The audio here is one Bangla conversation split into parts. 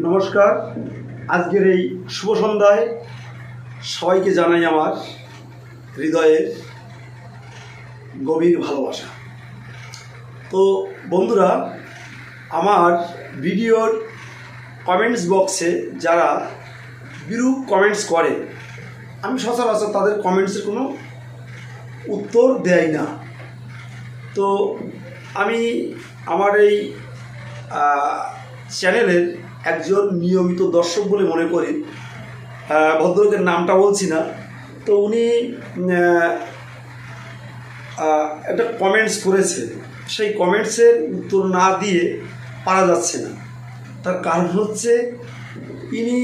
নমস্কার। আজকের এই শুভ সন্ধ্যায় সবাইকে জানাই আমার হৃদয়ের গভীর ভালোবাসা। তো বন্ধুরা, আমার ভিডিওর কমেন্টস বক্সে যারা বিরূপ কমেন্টস করে, আমি সচরাচর তাদের কমেন্টসের কোনো উত্তর দেয় না। তো আমি আমার এই চ্যানেলের একজন নিয়মিত দর্শক বলে মনে করি। ভদ্রলোকের নামটা বলছি না। তো উনি একটা কমেন্টস করেছে। সেই কমেন্টসের উত্তর না দিয়ে পারা যাচ্ছে না। তার কারণ হচ্ছে, ইনি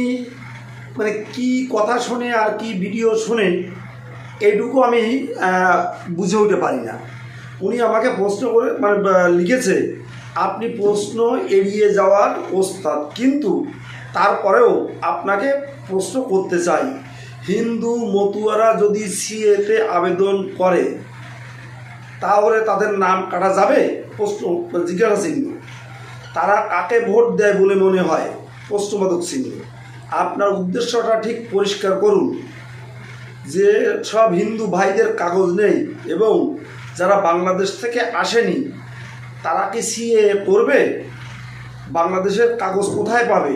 মানে কি কথা শুনে আর কি ভিডিও শুনে এইটুকু আমি বুঝে উঠতে পারি না। উনি আমাকে প্রশ্ন করে মানে লিখেছে আপনি প্রশ্ন এড়িয়ে যাওয়ার ওস্তাদ। কিন্তু তারপরেও আপনাকে প্রশ্ন করতে চাই। হিন্দু মতুয়ারা যদি সিএতে আবেদন করে, তাহলে তাদের নাম কাটা যাবে? প্রশ্ন জিজ্ঞাসা চিহ্ন তারা কাকে ভোট দেয় বলে মনে হয়? প্রশ্নবাদক চিহ্ন আপনার উদ্দেশ্যটা ঠিক পরিষ্কার করুন। যে সব হিন্দু ভাইদের কাগজ নেই এবং যারা বাংলাদেশ থেকে আসেনি তারা কি সিএ করবে? বাংলাদেশের কাগজ কোথায় পাবে?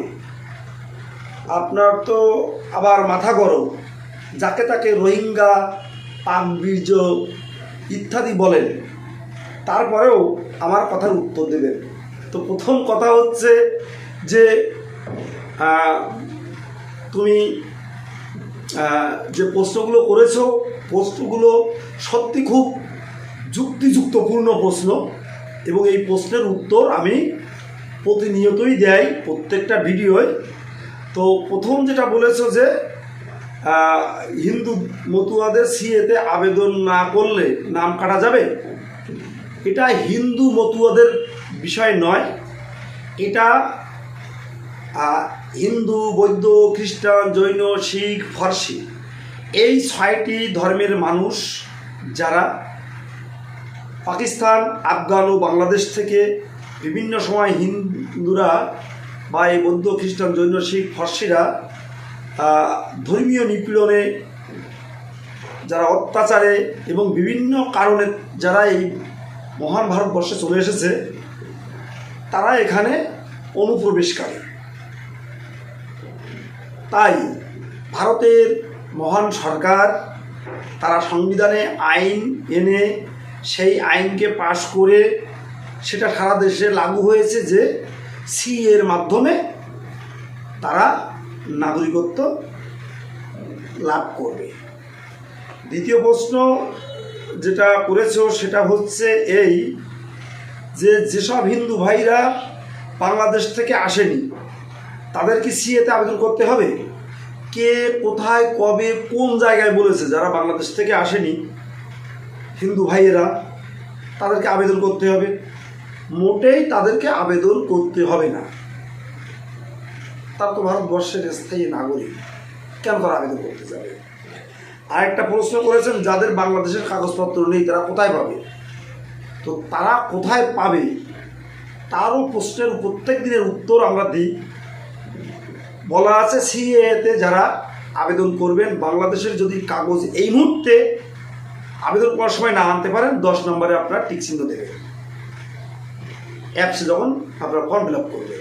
আপনার তো আবার মাথা গরম। যাকে তাকে রোহিঙ্গা পাক বীর্য ইত্যাদি বলেন, তারপরেও আমার কথার উত্তর দেবেন। তো প্রথম কথা হচ্ছে যে তুমি যে প্রশ্নগুলো করেছ, প্রশ্নগুলো সত্যি খুব যুক্তিযুক্তপূর্ণ প্রশ্ন। এবং এই প্রশ্নের উত্তর আমি প্রতিনিয়তই দেয় প্রত্যেকটা ভিডিওয়। তো প্রথম যেটা বলেছ যে হিন্দু মতুয়াদের সিএতে আবেদন না করলে নাম কাটা যাবে? এটা হিন্দু মতুয়াদের বিষয় নয়। এটা হিন্দু, বৌদ্ধ, খ্রিস্টান, জৈন, শিখ, ফার্সি, এই ছয়টি ধর্মের মানুষ যারা পাকিস্তান, আফগান ও বাংলাদেশ থেকে বিভিন্ন সময় হিন্দুরা বা এই বৌদ্ধ খ্রিস্টান জৈন শিখ ফার্সিরা ধর্মীয় নিপীড়নে যারা অত্যাচারে এবং বিভিন্ন কারণে যারা এই মহান ভারতবর্ষে চলে এসেছে, তারা এখানে অনুপ্রবেশকারী। তাই ভারতের মহান সরকার, তারা সংবিধানে আইন এনে সেই আইনকে পাশ করে সেটা সারা দেশে লাগু হয়েছে যে সি এর মাধ্যমে তারা নাগরিকত্ব লাভ করবে। দ্বিতীয় প্রশ্ন যেটা করেছ সেটা হচ্ছে এই যে যেসব হিন্দু ভাইরা বাংলাদেশ থেকে আসেনি, তাদের কি সিএতে আবেদন করতে হবে? কে, কোথায়, কবে, কোন জায়গায় বলেছে যারা বাংলাদেশ থেকে আসেনি হিন্দু ভাইয়েরা তাদেরকে আবেদন করতে হবে। মোটেই তাদেরকে আবেদন করতে হবে না। তারা তো ভারতবর্ষের স্থায়ী নাগরিক। কেন তারা আবেদন করতে যাবে? আরেকটা প্রশ্ন করেছেন, যাদের বাংলাদেশের কাগজপত্র নেই, তারা কোথায় পাবে? তো তারা কোথায় পাবে? তারও প্রশ্নের প্রত্যেক দিনের উত্তর আমরা দিই। বলা আছে সিএতে যারা আবেদন করবেন, বাংলাদেশের যদি কাগজ এই মুহূর্তে আবেদন করার সময় না আনতে পারেন, দশ নম্বরে আপনার টিক চিহ্ন দেবে অ্যাপসে যখন আপনারা ফর্ম ফিল আপ করবেন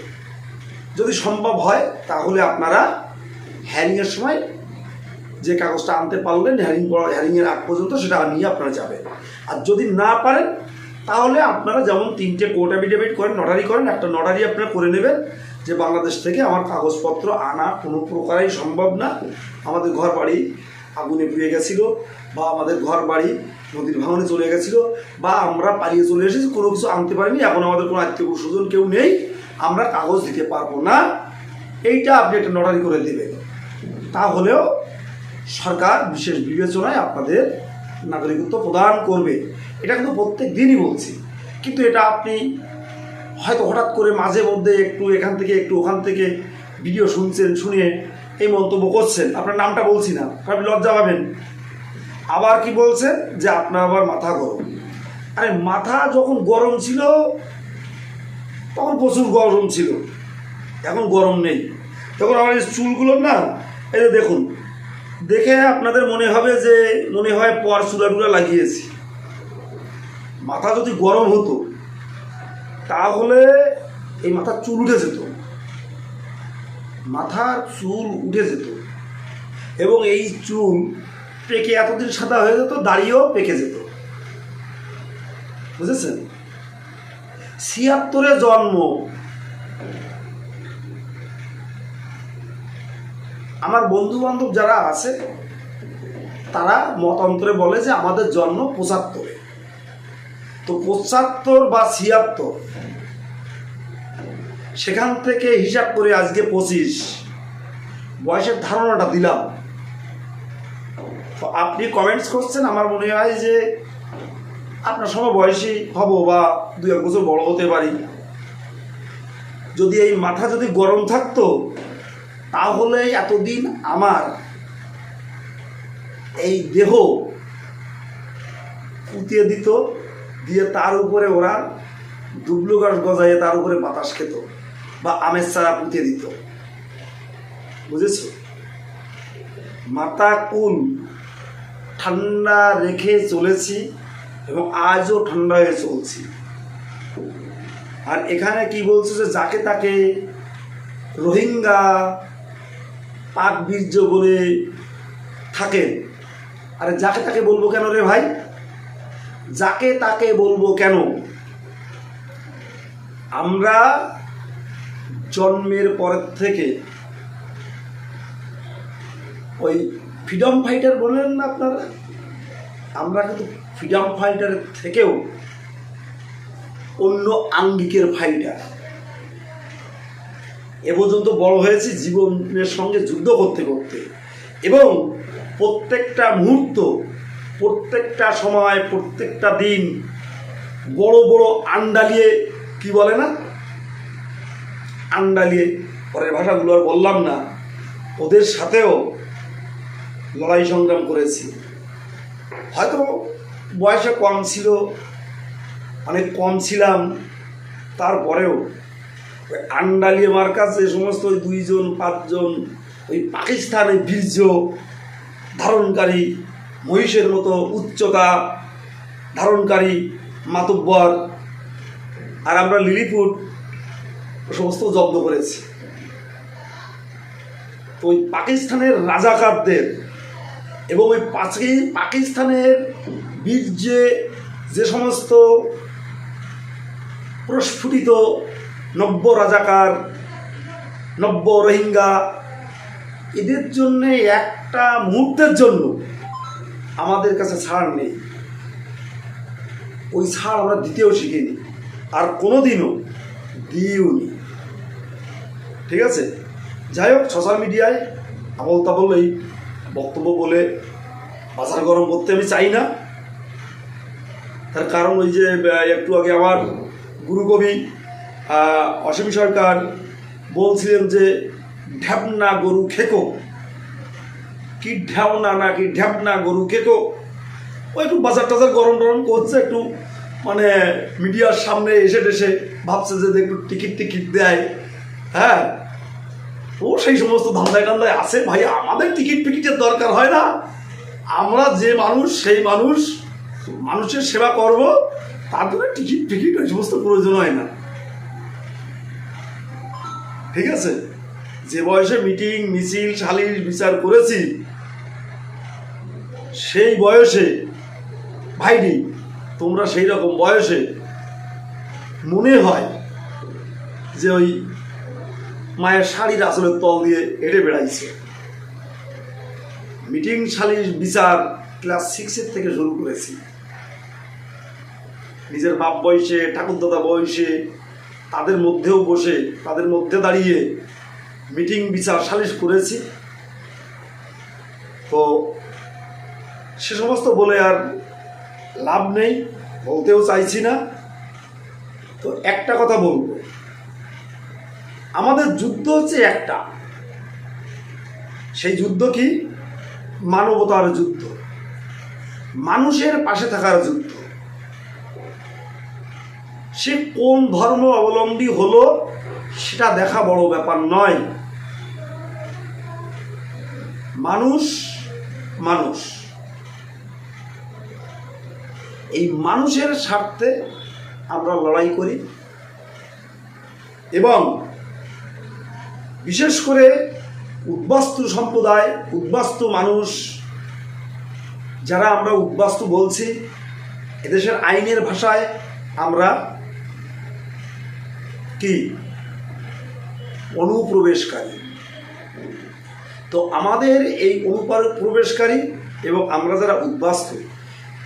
যদি সম্ভব হয়, তাহলে আপনারা হ্যারিংয়ের সময় যে কাগজটা আনতে পারলেন হ্যারিং হ্যারিংয়ের আগ পর্যন্ত সেটা নিয়ে আপনারা যাবেন। আর যদি না পারেন, তাহলে আপনারা যেমন তিনটে কোর্ট অ্যাফিডেভিট করেন নটারি করেন, একটা নটারি আপনারা করে নেবেন যে, বাংলাদেশ থেকে আমার কাগজপত্র আনা কোনো প্রকারেই সম্ভব না। আমাদের ঘর বাড়ি আগুনে পুড়ে গেছিল, বা আমাদের ঘর বাড়ি নদীর ভাঙনে চলে গেছিল, বা আমরা পালিয়ে চলে এসেছি, কোনো কিছু আনতে পারিনি, এখন আমাদের কোনো আত্মীয় স্বজন কেউ নেই, আমরা কাগজ দিতে পারব না। এইটা আপনি একটা নটারি করে দেবেন তাহলেও সরকার বিশেষ বিবেচনায় আপনাদের নাগরিকত্ব প্রদান করবে। এটা কিন্তু প্রত্যেক দিনই বলছি। কিন্তু এটা আপনি হয়তো হঠাৎ করে মাঝে মধ্যে একটু এখান থেকে, একটু ওখান থেকে ভিডিও শুনছেন, শুনে এই মন্তব্য করছেন। আপনার নামটা বলছি না। আপনি লজ্জা পাবেন। আবার কি বলছেন? যে আপনার আবার মাথা গরম। আরে, মাথা যখন গরম ছিল, তখন প্রচুর গরম ছিল। এখন গরম নেই। তখন আমার এই চুলগুলো না, এই যে দেখুন, দেখে আপনাদের মনে হবে যে, মনে হয় পর চুলা লাগিয়েছি। মাথা যদি গরম হতো, তাহলে এই মাথার চুল উঠে যেত। মাথার চুল উঠে যেত। এবং এই চুল পেকে এতদিন সাদা হয়ে যেত, দাড়িও পেকে যেত। বুঝেছেন? ছিয়াত্তরে জন্ম। আমার বন্ধু বান্ধব যারা আছে, তারা মতান্তরে বলে যে আমাদের জন্ম পঁচাত্তরে। তো পঁচাত্তর বা ছিয়াত্তর। সেখান থেকে হিসাব করে আজকে পঁচিশ। বয়সের ধারণাটা দিলাম। আপনি কমেন্টস করছেন, আমার মনে হয় যে আপনার সময় বয়সী হব বা দু এক বছর বড় হতে পারি। যদি এই মাথা যদি গরম থাকতো, তাহলে এতদিন আমার এই দেহ পুঁতিয়ে দিত, দিয়ে তার উপরে ওরা দুবলো গাছ গজাইয়ে তার উপরে বাতাস খেত। বা আমের চারা পুঁতিয়ে দিত। বুঝেছ? মাথা কুল ঠান্ডা রেখে চলেছি এবং আজও ঠান্ডা হয়ে চলছি। আর এখানে কি বলছে যে, যাকে তাকে রোহিঙ্গা পাক বীর্য বলে থাকেন। আরে যাকে তাকে বলব কেন রে ভাই? যাকে তাকে বলব কেন? আমরা জন্মের পর থেকে ওই ফ্রিডম ফাইটার বলেন না আপনারা? আমরা কিন্তু ফ্রিডম ফাইটার থেকেও অন্য আঙ্গিকের ফাইটার এ পর্যন্ত বড় হয়েছি জীবনের সঙ্গে যুদ্ধ করতে করতে। এবং প্রত্যেকটা মুহূর্ত, প্রত্যেকটা সময়, প্রত্যেকটা দিন বড় বড় আন্ডালিয়ে কি বলে না? আন্ডালিয়ে পরের ভাষাগুলো আর বললাম না। ওদের সাথেও লড়াই সংগ্রাম করেছি। হয়তো বয়সে কম ছিল, অনেক কম ছিলাম। তারপরেও ওই আন্ডালিয়ে মার্কাস যে সমস্ত ওই দুইজন, পাঁচজন, ওই পাকিস্তানের বীর্য ধারণকারী মহিষের মতো উচ্চতা ধারণকারী মাতব্বর। আর আমরা লিলিপুট সমস্ত জব্দ করেছি। তো ওই পাকিস্তানের রাজাকারদের এবং ওই পাঁচি পাকিস্তানের বীর্যে যে সমস্ত প্রস্ফুটিত নব্য রাজাকার, নব্য রোহিঙ্গা, এদের জন্যে একটা মুহূর্তের জন্য আমাদের কাছে ছাড় নেই। ওই ছাড় আমরা দিতেও শিখিনি। আর কোনোদিনও নি ঠিক আছে? যাই হোক সোশ্যাল মিডিয়ায় আবল তাবল এই বক্তব্য বলে বাজার গরম করতে আমি চাই না। তার কারণ ওই যে একটু আগে আমার গুরুকবি অসীম সরকার বলছিলেন যে, ঢ্যাপনা গরু খেকো। কি ঢ্যাওনা না কি ঢ্যাপনা গরু খেকো? ও একটু বাজার টাজার গরম টরম করছে, একটু মানে মিডিয়ার সামনে এসে টেসে ভাবছে যে একটু টিকিট টিকিট দেয়। হ্যাঁ? ও সেই সমস্ত ধান্দায় টান্দায় আছে। ভাই, আমাদের টিকিট ফিকিটের দরকার হয় না। আমরা যে মানুষ, সেই মানুষ, মানুষের সেবা করব। তার জন্য টিকিট ফিকিট ওই সমস্ত প্রয়োজন হয় না। ঠিক আছে? যে বয়সে মিটিং, মিছিল, সালিশ, বিচার করেছি, সেই বয়সে ভাইনি তোমরা সেই রকম বয়সে মনে হয় যে ওই মায়ের শাড়ির আসলের তল দিয়ে হেঁটে বেড়াইছে। মিটিং, সালিশ, বিচার, ক্লাস সিক্সের থেকে শুরু করেছি। নিজের বাপ বয়সে, ঠাকুরদাদা বয়সে, তাদের মধ্যেও বসে, তাদের মধ্যে দাঁড়িয়ে মিটিং, বিচার, সালিশ করেছি। তো সে সমস্ত বলে আর লাভ নেই, বলতেও চাইছি না। তো একটা কথা বলব। আমাদের যুদ্ধ হচ্ছে একটা। সেই যুদ্ধ কি? মানবতার যুদ্ধ। মানুষের পাশে থাকার যুদ্ধ। সে কোন ধর্ম অবলম্বী হলো, সেটা দেখা বড় ব্যাপার নয়। মানুষ মানুষ। এই মানুষের স্বার্থে আমরা লড়াই করি। এবং বিশেষ করে উদ্বাস্তু সম্প্রদায়, উদ্বাস্তু মানুষ, যারা আমরা উদ্বাস্তু বলছি, এদেশের আইনের ভাষায় আমরা কি? অনুপ্রবেশকারী। তো আমাদের এই অনুপ্রবেশকারী এবং আমরা যারা উদ্বাস্তু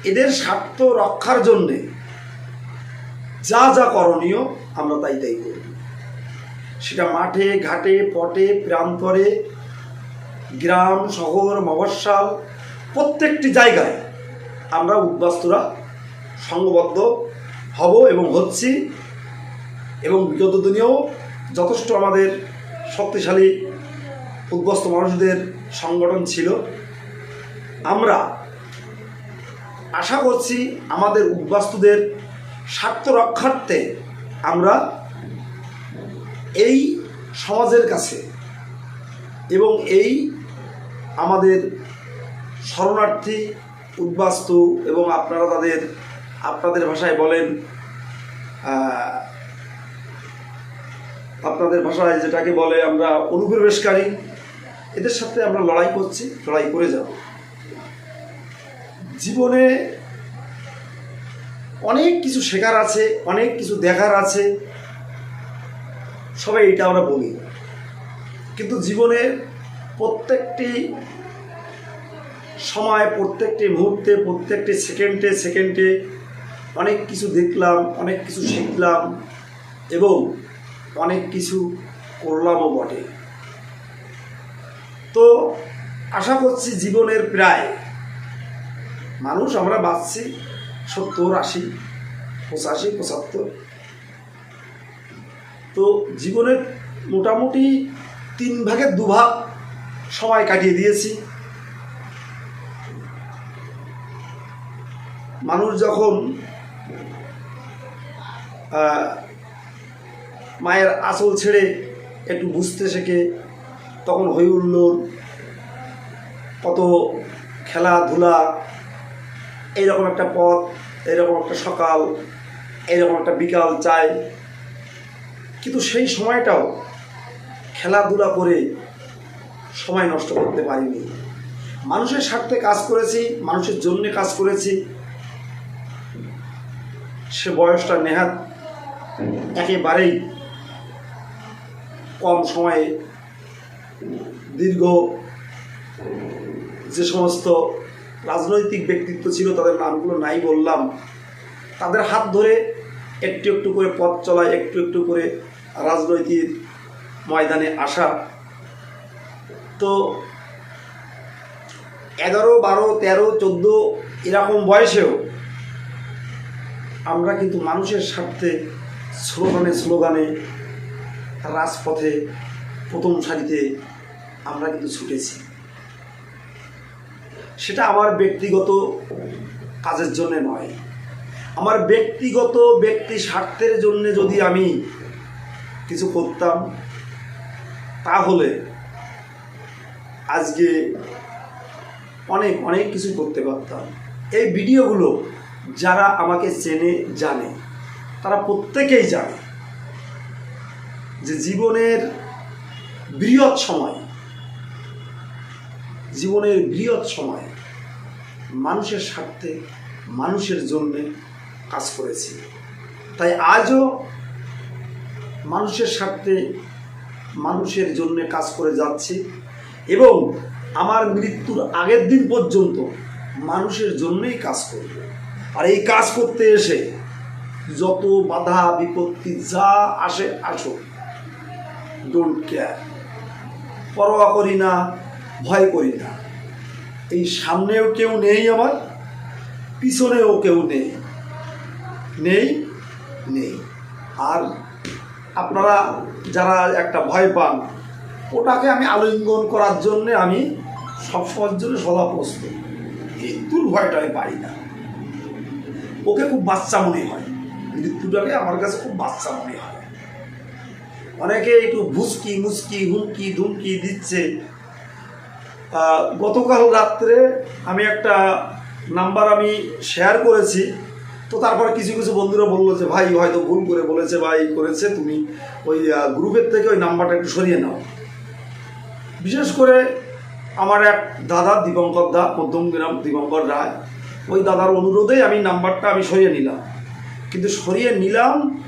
এদের স্বার্থ রক্ষার জন্যে যা যা করণীয়, আমরা তাই তাই করি। সেটা মাঠে, ঘাটে, পটে, প্রান্তরে, গ্রাম, শহর, মফস্বল, প্রত্যেকটি জায়গায় আমরা উদ্বাস্তুরা সংঘবদ্ধ হব এবং হচ্ছি এবং বিগত দিনেও যথেষ্ট আমাদের শক্তিশালী উদ্বস্ত মানুষদের সংগঠন ছিল, আমরা আশা করছি আমাদের উদ্বাস্তুদের স্বার্থ রক্ষার্থে আমরা এই সমাজের কাছে এবং এই আমাদের শরণার্থী উদ্বাস্তু এবং আপনারা তাদের, আপনাদের ভাষায় বলেন আপনাদের ভাষায় যেটাকে বলে আমরা অনুপ্রবেশকারী, এদের সাথে আমরা লড়াই করছি, লড়াই করে যাব। জীবনে অনেক কিছু শেখার আছে, অনেক কিছু দেখার আছে। সবাই এটা আমরা বলি। কিন্তু জীবনের প্রত্যেকটি সময়, প্রত্যেকটি মুহূর্তে, প্রত্যেকটি সেকেন্ডে সেকেন্ডে অনেক কিছু দেখলাম, অনেক কিছু শিখলাম এবং অনেক কিছু করলামও বটে। তো আশা করছি জীবনের প্রায় মানুষ আমরা বাঁচছি সত্তর আশি, পঁচাশি, পঁচাত্তর। তো জীবনের মোটামুটি তিন ভাগের দুভাগ সময় কাটিয়ে দিয়েছি। মানুষ যখন মায়ের আঁচল ছেড়ে একটু বুঝতে শেখে, তখন হই হুল্লোড় কত খেলাধুলা এইরকম একটা পথ এইরকম একটা সকাল এইরকম একটা বিকাল চাই। কিন্তু সেই সময়টাও খেলাধুলা করে সময় নষ্ট করতে পারিনি। মানুষের স্বার্থে কাজ করেছি, মানুষের জন্যে কাজ করেছি। সে বয়সটা নেহাত একেবারেই কম সময়ে, দীর্ঘ যে সমস্ত রাজনৈতিক ব্যক্তিত্ব ছিল, তাদের নামগুলো নাই বললাম। তাদের হাত ধরে একটু একটু করে পথ চলা, একটু একটু করে রাজনৈতিক ময়দানে আসা। তো এগারো, বারো, তেরো, চোদ্দ এরকম বয়সেও আমরা কিন্তু মানুষের স্বার্থে স্লোগানে স্লোগানে রাজপথে প্রথম সারিতে আমরা কিন্তু ছুটেছি। সেটা আমার ব্যক্তিগত কাজের জন্য নয়। আমার ব্যক্তিগত ব্যক্তি স্বার্থের জন্য যদি আমি কিছু করতাম, তাহলে আজকে অনেক অনেক কিছু করতে পারতাম। এই ভিডিওগুলো যারা আমাকে চেনে, জানে, তারা প্রত্যেকেই জানে যে জীবনের বৃহৎ সময় জীবনের বৃহৎ সময়। মানুষের স্বার্থে, মানুষের জন্যে কাজ করেছি। তাই আজও মানুষের স্বার্থে, মানুষের জন্য কাজ করে যাচ্ছি এবং আমার মৃত্যুর আগের দিন পর্যন্ত মানুষের জন্যই কাজ করব। আর এই কাজ করতে এসে যত বাধা, বিপত্তি যা আসে, আসুক ডোন্ট কেয়ার পরোয়া করি না ভয় করি না। এই সামনেও কেউ নেই আমার পিছনেও কেউ নেই। নেই নেই। আর আপনারা যারা একটা ভয় পান, ওটাকে আমি আলিঙ্গন করার জন্যে আমি সবসময়ের জন্য সদা প্রস্তুত। মৃত্যুর ভয়টা আমি পারি না। ওকে খুব বাচ্চা মনে হয়। মৃত্যুটাকে আমার কাছে খুব বাচ্চা মনে হয়। অনেকে একটু ভুসকি মুসকি হুমকি ধুমকি দিচ্ছে গতকাল রাত্রে আমি একটা নাম্বার আমি শেয়ার করেছি। তো তারপর কিছু কিছু বন্ধুরা বলল যে, ভাই, হয়তো ভুল করে বলেছে এই করেছে, তুমি ওই গ্রুপের থেকে ওই নাম্বারটা একটু সরিয়ে নাও। বিশেষ করে আমার এক দাদা দীপঙ্কর দা, মধ্যম মধ্যমগ্রাম দীপঙ্কর রায়, ওই দাদার অনুরোধেই আমি নাম্বারটা আমি সরিয়ে নিলাম। কিন্তু সরিয়ে নিলাম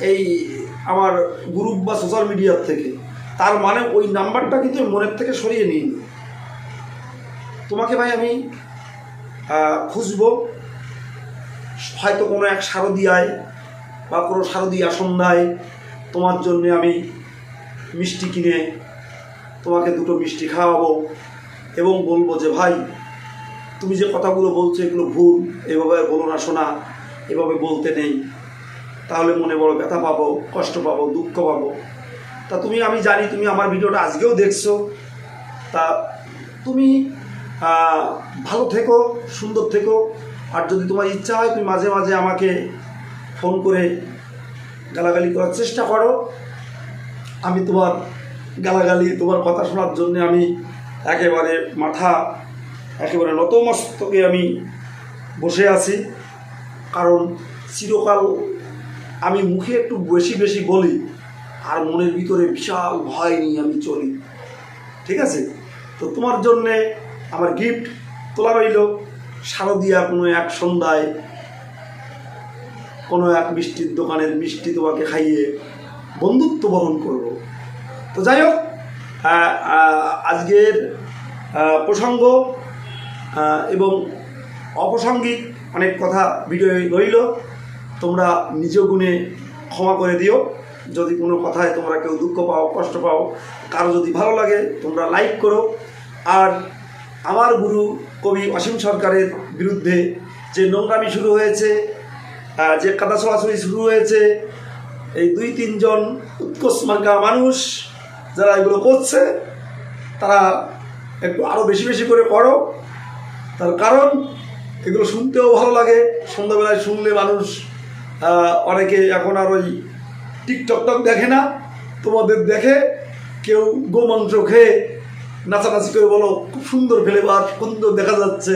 এই আমার গ্রুপ বা সোশ্যাল মিডিয়ার থেকে। তার মানে ওই নাম্বারটা কিন্তু মনের থেকে সরিয়ে নিইনি তোমাকে ভাই আমি খুঁজবো। হয়তো কোনো এক শারদিয়ায় বা কোনো শারদীয়া সন্ধ্যায় তোমার জন্য আমি মিষ্টি কিনে তোমাকে দুটো মিষ্টি খাওয়াবো এবং বলব যে, ভাই, তুমি যে কথাগুলো বলছো এগুলো ভুল, এভাবে বলো না শোনা, এভাবে বলতে নেই। তাহলে মনে বড় ব্যথা পাবো, কষ্ট পাবো, দুঃখ পাবো। তা তুমি, আমি জানি তুমি আমার ভিডিওটা আজকেও দেখছ। তা তুমি ভালো থেকো, সুন্দর থেকো। আর যদি তোমার ইচ্ছা হয়, তুমি মাঝে মাঝে আমাকে ফোন করে গালাগালি করার চেষ্টা করো। আমি তোমার গালাগালি, তোমার কথা শোনার জন্য আমি একেবারে মাথা একেবারে নতমস্তকে আমি বসে আছি। কারণ চিরকাল আমি মুখে একটু বেশি বেশি বলি আর মনের ভিতরে বিশাল ভয় নিয়ে আমি চলি। ঠিক আছে? তো তোমার জন্যে আমার গিফট তোলা রইল। শারদিয়া কোনো এক সন্ধ্যায় কোনো এক মিষ্টির দোকানের মিষ্টি তোমাকে খাইয়ে বন্ধুত্ব বরণ করব। তো যাই হোক আজকের প্রসঙ্গ এবং অপ্রাসঙ্গিক অনেক কথা ভিডিও রইল। তোমরা নিজ গুণে ক্ষমা করে দিও। যদি কোনো কথায় তোমরা কেউ দুঃখ পাও, কষ্ট পাও, কারও যদি ভালো লাগে, তোমরা লাইক করো। আর আমার গুরু কবি অসীম সরকারের বিরুদ্ধে যে নোংরামি শুরু হয়েছে যে কাদা ছড়াছড়ি শুরু হয়েছে, এই দুই, তিনজন উৎকোষ মানুষ যারা এগুলো করছে, তারা একটু আরও বেশি বেশি করে করো তার কারণ, এগুলো শুনতেও ভালো লাগে। সন্ধ্যাবেলায় শুনলে মানুষ অনেকে এখন আর ওই টিকটক টক দেখে না, তোমাদের দেখে কেউ গোমাংস খেয়ে নাচানাচি করে বলো, খুব সুন্দর ফ্লেভার সুন্দর দেখা যাচ্ছে।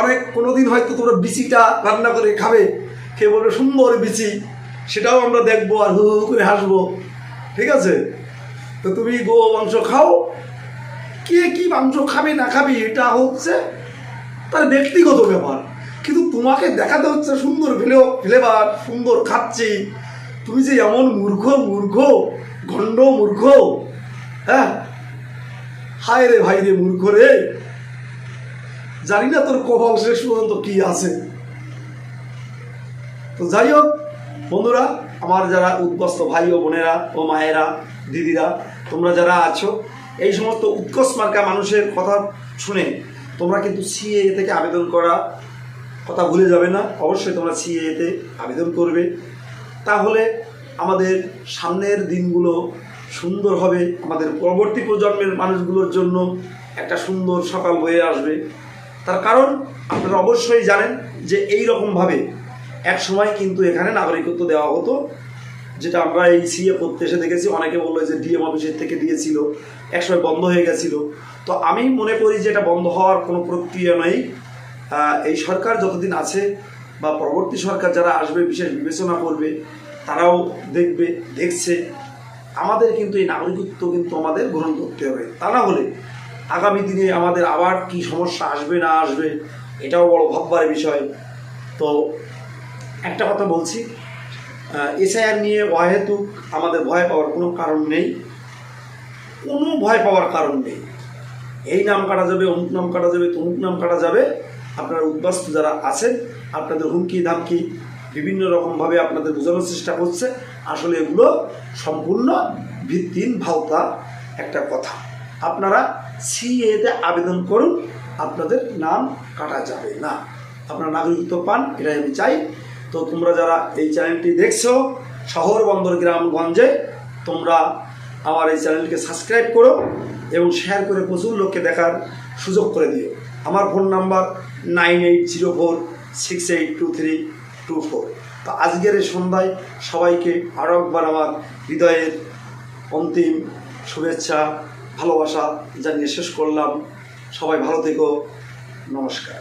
অনেক কোনো দিন হয়তো তোমরা বিচিটা রান্না করে খাবে, খেয়ে বলবে সুন্দর বিচি, সেটাও আমরা দেখব আর হু হু করে হাসবো। ঠিক আছে? তো তুমি গো মাংস খাও। কে কি মাংস খাবে, না খাবে, এটা হচ্ছে তার ব্যক্তিগত ব্যাপার। কিন্তু তোমাকে দেখাতে হচ্ছে সুন্দর ফ্লেও ফ্লেভার সুন্দর খাচ্ছি। তুমি যে এমন মূর্খ মূর্খ, গণ্ড মূর্খ হ্যাঁ? হায় রে ভাই রে মূর্খ রে। জানি না তোর কপাল শেষ পর্যন্ত কি আছে। তো যাই হোক, বন্ধুরা, আমার যারা উদ্বস্ত ভাই ও বোনেরা ও মায়েরা, দিদিরা, তোমরা যারা আছো, এই সমস্ত উৎকর্ষ মার্কা মানুষের কথা শুনে তোমরা কিন্তু সিএ থেকে আবেদন করা কথা ভুলে যাবে না। অবশ্যই তোমরা সিএতে আবেদন করবে। তাহলে আমাদের সামনের দিনগুলো সুন্দর হবে। আমাদের পরবর্তী প্রজন্মের মানুষগুলোর জন্য একটা সুন্দর সকাল হয়ে আসবে। তার কারণ আপনারা অবশ্যই জানেন যে এই রকমভাবে এক সময় কিন্তু এখানে নাগরিকত্ব দেওয়া হতো, যেটা আমরা এই সিএ করতে এসে দেখেছি। অনেকে বলল যে ডিএম অফিসের থেকে দিয়েছিল একসময় বন্ধ হয়ে গেছিল। তো আমি মনে করি যে এটা বন্ধ হওয়ার কোনো প্রক্রিয়া নেই। এই সরকার যতদিন আছে বা পরবর্তী সরকার যারা আসবে, বিশেষ বিবেচনা করবে, তারাও দেখবে, দেখছে। আমাদের কিন্তু এই নাগরিকত্ব কিন্তু আমাদের গ্রহণ করতে হবে। তা না হলে আগামী দিনে আমাদের আবার কি সমস্যা আসবে, না আসবে, এটাও বড় ভাববার বিষয়। তো একটা কথা বলছি এসআইআর নিয়ে অহেতুক আমাদের ভয় পাওয়ার কোনো কারণ নেই। কোনো ভয় পাওয়ার কারণ নেই। এই নাম কাটা যাবে, অমুক নাম কাটা যাবে, তমুক নাম কাটা যাবে। আপনারা উদ্বাস্ত যারা আছেন আপনাদের হুমকি, ধামকি বিভিন্ন রকমভাবে আপনাদের বোঝানোর চেষ্টা করছে। আসলে এগুলো সম্পূর্ণ ভিত্তিহীন ভাওতা একটা কথা। আপনারা সিএতে আবেদন করুন, আপনাদের নাম কাটা যাবে না। আপনারা নাগরিকত্ব পান, এটাই আমি চাই। তো তোমরা যারা এই চ্যানেলটি দেখছ, শহর বন্দর গ্রামগঞ্জে, তোমরা আমার এই চ্যানেলকে সাবস্ক্রাইব করো এবং শেয়ার করে প্রচুর লোককে দেখার সুযোগ করে দিও। আমার phone number nine eight zero four six eight two three two four তো আজকের এই সন্ধ্যায় সবাইকে আরও একবার আমার হৃদয়ের অন্তিম শুভেচ্ছা, ভালোবাসা জানিয়ে শেষ করলাম। সবাই ভালো থেকো। নমস্কার।